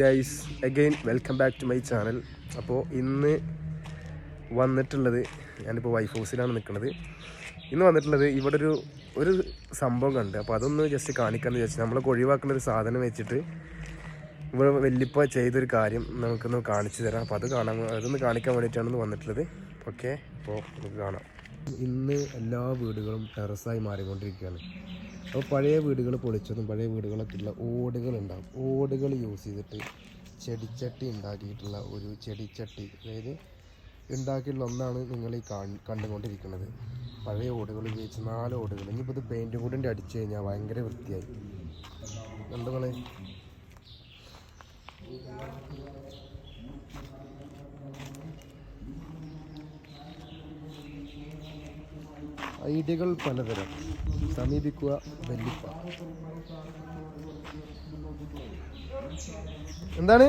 Guys again welcome back to my channel അപ്പോൾ ഇന്ന് വന്നിട്ടുള്ളത് ഞാനിപ്പോൾ വൈഫ് ഹൗസിലാണ് നിൽക്കുന്നത് ഇന്ന് വന്നിട്ടുള്ളത് ഇവിടെ ഒരു ഒരു സംഭവം കണ്ട്. അപ്പോൾ അതൊന്ന് ജസ്റ്റ് കാണിക്കാമെന്ന് വിചാരിച്ചു നമ്മളൊക്കെ ഒഴിവാക്കുന്ന ഒരു സാധനം വെച്ചിട്ട് ഇവിടെ വല്യപ്പ ചെയ്തൊരു കാര്യം നമുക്കൊന്ന് കാണിച്ചു തരാം. അപ്പോൾ അത് കാണാൻ അതൊന്ന് കാണിക്കാൻ വേണ്ടിയിട്ടാണ് വന്നിട്ടുള്ളത്. ഓക്കെ അപ്പോൾ നമുക്ക് കാണാം. ഇന്ന് എല്ലാ വീടുകളും ടെറസായി മാറിക്കൊണ്ടിരിക്കുകയാണ്. അപ്പോൾ പഴയ വീടുകൾ പൊളിച്ചതും പഴയ വീടുകളൊക്കെ ഉള്ള ഓടുകൾ ഉണ്ടാകും ഓടുകൾ യൂസ് ചെയ്തിട്ട് ചെടിച്ചട്ടി ഉണ്ടാക്കിയിട്ടുള്ള ഒരു ചെടിച്ചട്ടി അതായത് ഉണ്ടാക്കിയിട്ടുള്ള ഒന്നാണ് നിങ്ങൾ ഈ കാണ കണ്ടുകൊണ്ടിരിക്കുന്നത്. പഴയ ഓടുകൾ ഉപയോഗിച്ച് നാല് ഓടുകൾ. ഇനിയിപ്പോൾ ഇത് പെയിന്റും കൂടി അടിച്ചു കഴിഞ്ഞാൽ ഭയങ്കര വൃത്തിയായി. കണ്ടുകളെ ഐഡിയകൾ പലതരം. സമീപിക്കുക വെല്ലുപ്പ. എന്താണ്?